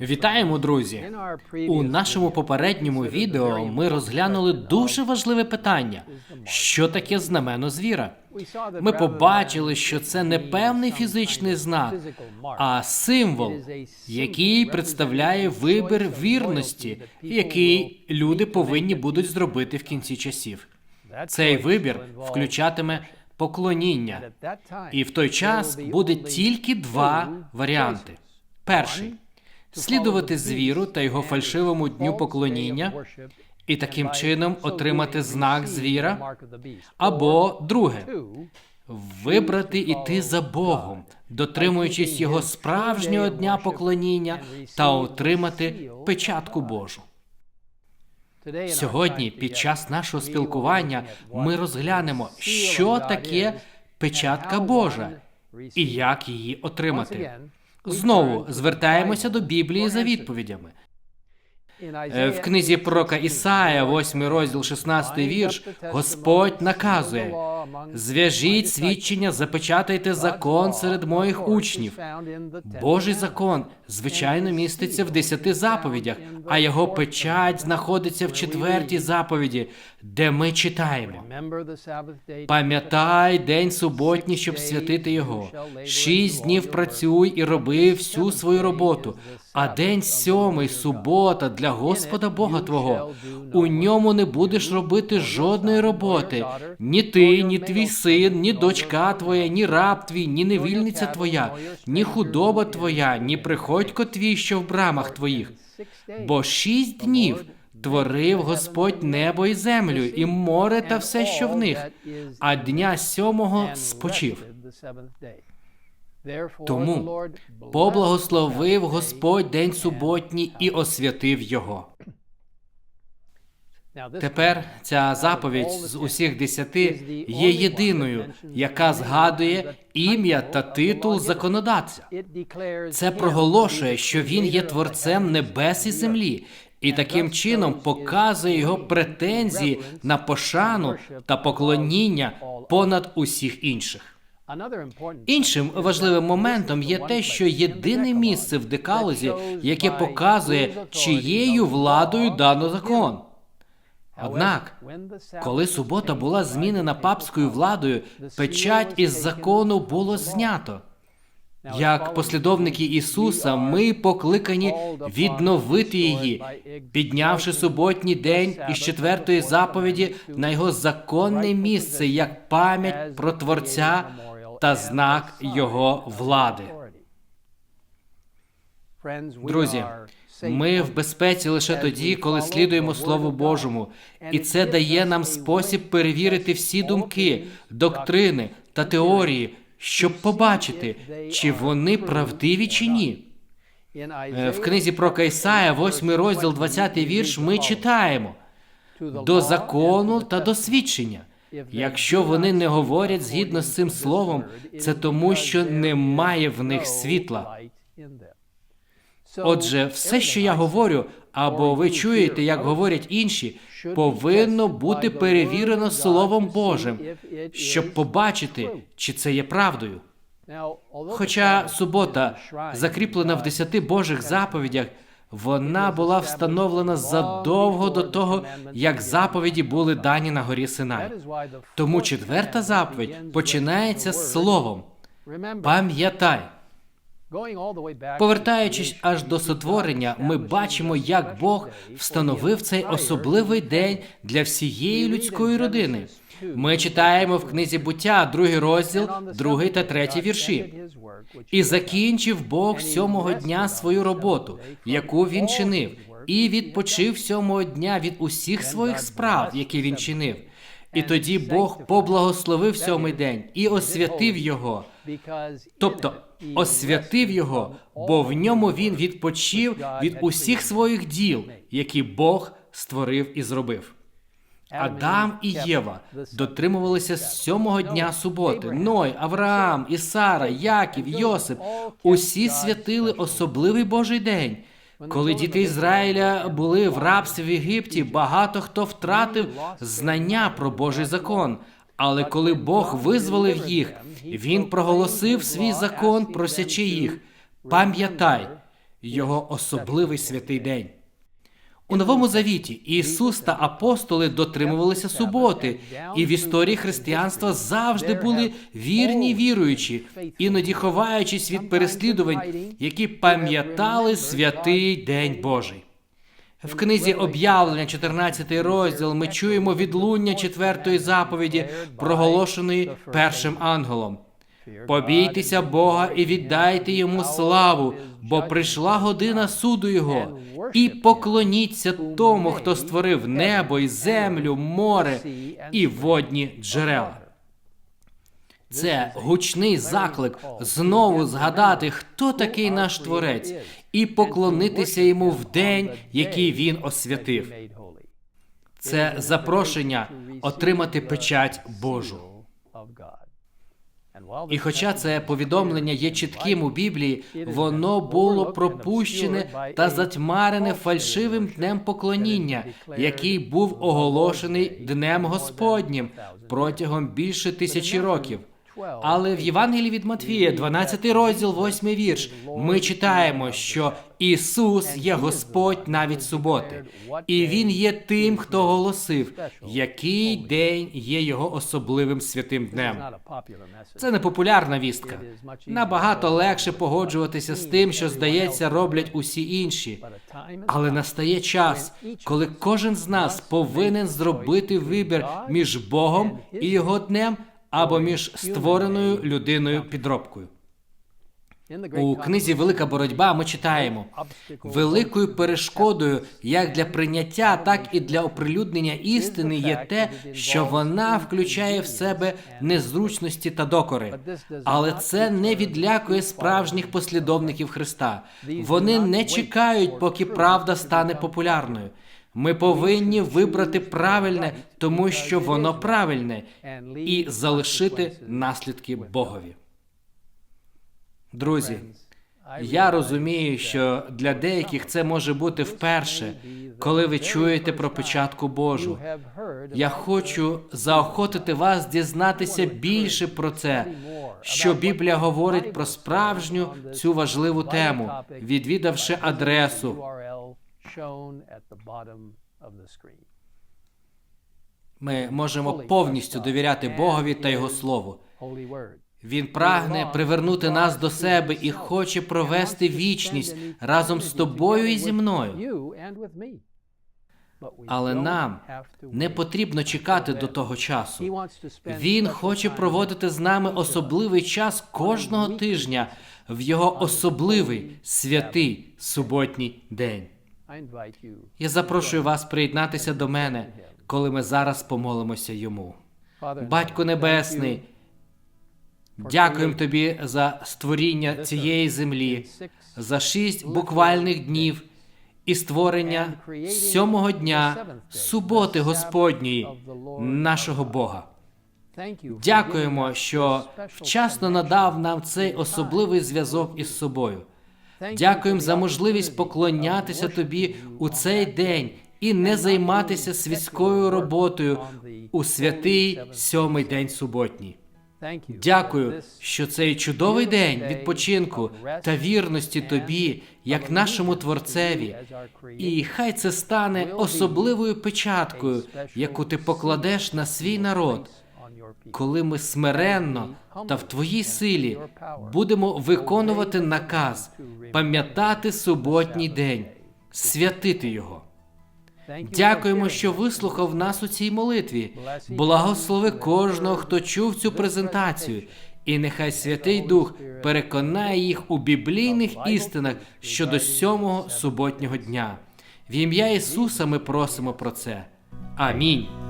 Вітаємо, друзі! У нашому попередньому відео ми розглянули дуже важливе питання: що таке знамено звіра? Ми побачили, що це не певний фізичний знак, а символ, який представляє вибір вірності, який люди повинні будуть зробити в кінці часів. Цей вибір включатиме поклоніння, і в той час буде тільки два варіанти: перший слідувати звіру та його фальшивому дню поклоніння, і таким чином отримати знак звіра, або друге вибрати іти за Богом, дотримуючись його справжнього дня поклоніння та отримати печатку Божу. Сьогодні, під час нашого спілкування, ми розглянемо, що таке печатка Божа і як її отримати. Знову звертаємося до Біблії за відповідями. Е, В книзі пророка Ісая, 8 розділ, 16 вірш, Господь наказує: зв'яжіть свідчення, запечатайте закон серед моїх учнів. Божий закон, звичайно, міститься в десяти заповідях, а його печать знаходиться в четвертій заповіді, де ми читаємо. Пам'ятай день суботній, щоб святити його. Шість днів працюй і роби всю свою роботу. А день сьомий, субота для Господа Бога Твого. У ньому не будеш робити жодної роботи. Ні ти, ні твій син, ні дочка твоя, ні раб твій, ні невільниця твоя, ні худоба твоя, ні приходько твій, що в брамах твоїх. Бо шість днів творив Господь небо і землю, і море та все, що в них, а дня сьомого спочив. Тому поблагословив Господь день суботній і освятив його. Тепер ця заповідь з усіх десяти є єдиною, яка згадує ім'я та титул законодавця. Це проголошує, що він є творцем небес і землі, і таким чином показує його претензії на пошану та поклоніння понад усіх інших. Іншим важливим моментом є те, що єдине місце в декалозі, яке показує, чиєю владою дано закон. Однак, коли субота була змінена папською владою, печать із закону було знято. Як послідовники Ісуса, ми покликані відновити її, піднявши суботній день із четвертої заповіді на його законне місце як пам'ять про Творця та знак його влади. Друзі, ми в безпеці лише тоді, коли слідуємо Слову Божому, і це дає нам спосіб перевірити всі думки, доктрини та теорії, щоб побачити, чи вони правдиві чи ні. Е, В книзі про Кайсая, 8 розділ, 20 вірш, ми читаємо. До закону та до свідчення. Якщо вони не говорять згідно з цим словом, це тому, що немає в них світла. Отже, все, що я говорю, або ви чуєте, як говорять інші, повинно бути перевірено Словом Божим, щоб побачити, чи це є правдою. Хоча субота закріплена в десяти Божих заповідях, вона була встановлена задовго до того, як заповіді були дані на горі Синай. Тому четверта заповідь починається з словом Пам'ятай. Повертаючись аж до сотворення, ми бачимо, як Бог встановив цей особливий день для всієї людської родини. Ми читаємо в книзі буття, другий розділ, другий та третій вірші. І закінчив Бог сьомого дня свою роботу, яку він чинив, і відпочив сьомого дня від усіх своїх справ, які він чинив. І тоді Бог поблагословив сьомий день і освятив його. Тобто освятив його, бо в ньому він відпочив від усіх своїх діл, які Бог створив і зробив. Адам і Єва дотримувалися сьомого дня суботи. Ной, Авраам, Ісара, Яків, Йосип усі святили особливий Божий день. Коли діти Ізраїля були в рабстві в Єгипті, багато хто втратив знання про Божий закон. Але коли Бог визволив їх, він проголосив свій закон, просячи їх. Пам'ятай, Його особливий святий день. У Новому Завіті Ісус та апостоли дотримувалися суботи, і в історії християнства завжди були вірні віруючі, іноді ховаючись від переслідувань, які пам'ятали святий день Божий. В книзі об'явлення, 14 розділ, ми чуємо відлуння четвертої заповіді, проголошеної першим ангелом. Побійтеся Бога і віддайте йому славу, бо прийшла година суду Його, і поклоніться тому, хто створив небо і землю, море і водні джерела. Це гучний заклик знову згадати, хто такий наш творець, і поклонитися йому в день, який він освятив. Це запрошення отримати печать Божу. І хоча це повідомлення є чітким у Біблії, воно було пропущене та затьмарене фальшивим днем поклоніння, який був оголошений днем Господнім протягом більше тисячі років. Але в Євангелії від Матвія, 12 розділ, 8 вірш, ми читаємо, що Ісус є Господь навіть суботи, і Він є тим, хто голосив, який день є його особливим святим днем. Це не популярна вістка. Набагато легше погоджуватися з тим, що здається, роблять усі інші. Але настає час, коли кожен з нас повинен зробити вибір між Богом і його днем або між створеною людиною підробкою. У книзі Велика боротьба ми читаємо великою перешкодою як для прийняття, так і для оприлюднення істини є те, що вона включає в себе незручності та докори. Але це не відлякує справжніх послідовників Христа. Вони не чекають, поки правда стане популярною. Ми повинні вибрати правильне, тому що воно правильне, і залишити наслідки Богові. Друзі, я розумію, що для деяких це може бути вперше, коли ви чуєте про печатку Божу. Я хочу заохотити вас дізнатися більше про це, що Біблія говорить про справжню цю важливу тему, відвідавши адресу. Ми можемо повністю довіряти Богові та Його Слову. Він прагне привернути нас до себе і хоче провести вічність разом з тобою і зі мною. Але нам не потрібно чекати до того часу. Він хоче проводити з нами особливий час кожного тижня в його особливий святий суботній день. Я запрошую вас приєднатися до мене, коли ми зараз помолимося йому. Батько Небесний, дякуємо тобі за створіння цієї землі, за шість буквальних днів і створення сьомого дня суботи Господньої, нашого Бога. Дякуємо, що вчасно надав нам цей особливий зв'язок із собою. Дякуємо за можливість поклонятися тобі у цей день і не займатися світською роботою у святий сьомий день суботній. Дякую, що цей чудовий день відпочинку та вірності тобі, як нашому творцеві, і хай це стане особливою печаткою, яку ти покладеш на свій народ, коли ми смиренно та в твоїй силі будемо виконувати наказ, пам'ятати суботній день, святити його. Дякуємо, що вислухав нас у цій молитві. Благослови кожного, хто чув цю презентацію, і нехай Святий Дух переконає їх у біблійних істинах щодо сьомого суботнього дня. В ім'я Ісуса ми просимо про це. Амінь.